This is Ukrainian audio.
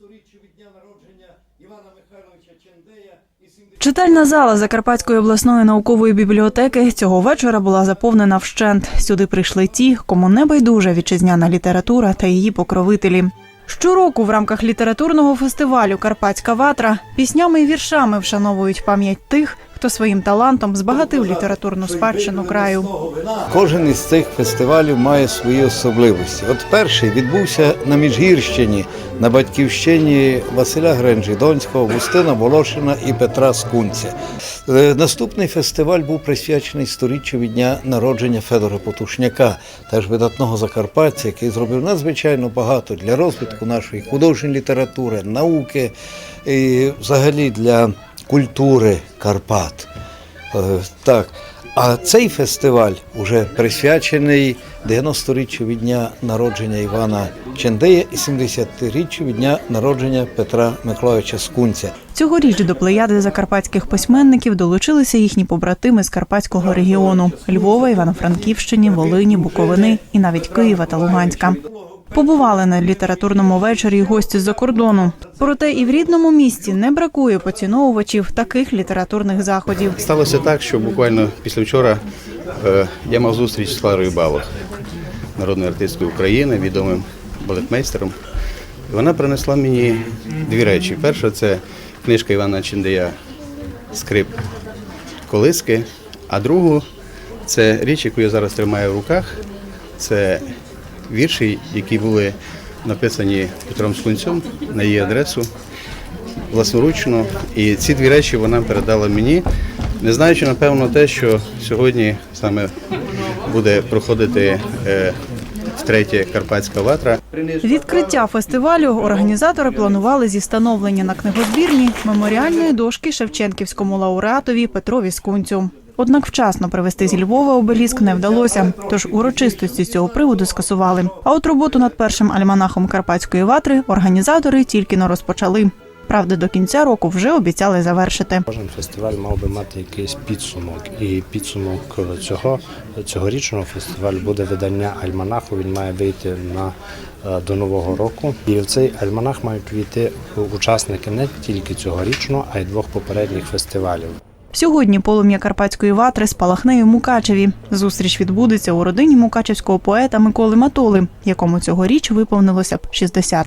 90-річчю від дня народження Івана Михайловича Чендея і 70 Читальна зала Закарпатської обласної наукової бібліотеки цього вечора була заповнена вщент. Сюди прийшли ті, кому не байдужа вітчизняна література та її покровителі. Щороку в рамках літературного фестивалю Карпатська ватра піснями і віршами вшановують пам'ять тих, хто своїм талантом збагатив літературну спадщину краю. Кожен із цих фестивалів має свої особливості. От перший відбувся на Міжгірщині, на батьківщині Василя Гренжі-Донського, Густина Волошина і Петра Скунця. Е, Наступний фестиваль був присвячений сторіччю дня народження Федора Потушняка, теж видатного закарпатця, який зробив надзвичайно багато для розвитку нашої художньої літератури, науки і взагалі для культури Карпат. Е, Так. А цей фестиваль уже присвячений 90-річчю від дня народження Івана Чендея і 70-річчю від дня народження Петра Миколайовича Скунця. Цьогоріч до плеяди закарпатських письменників долучилися їхні побратими з Карпатського регіону Львова, Івано-Франківщини, Волині, Буковини і навіть Києва та Луганська. Побували на літературному вечорі гості з-за кордону. Проте і в рідному місті не бракує поціновувачів таких літературних заходів. Сталося так, що буквально після вчора е, я мав зустріч з Кларою Балох, народною артисткою України, відомим балетмейстером. Вона принесла мені дві речі. Перша це книжка Івана Чендея Скрип Колиски, а другу це річ, яку я зараз тримаю в руках. Це вірші, які були написані Петром Скунцем на її адресу власноручно. І ці дві речі вона передала мені, не знаючи, напевно, те, що сьогодні саме буде проходити е, втретє Карпатська ватра. Відкриття фестивалю організатори планували зі становлення на книгозбірні меморіальної дошки Шевченківському лауреатові Петрові Скунцю. Однак вчасно привезти зі Львова обеліск не вдалося, тож урочистості з цього приводу скасували. А от роботу над першим альманахом Карпатської ватри організатори тільки но розпочали. Правда, до кінця року вже обіцяли завершити. Кожен фестиваль мав би мати якийсь підсумок, і підсумок цього цьогорічного фестивалю буде видання альманаху. Він має вийти на е, до нового року. І в цей альманах мають війти учасники не тільки цьогорічного, а й двох попередніх фестивалів. Сьогодні полум'я Карпатської ватри спалахне у Мукачеві. Зустріч відбудеться у родині мукачевського поета Миколи Матоли, якому цьогоріч виповнилося б 60.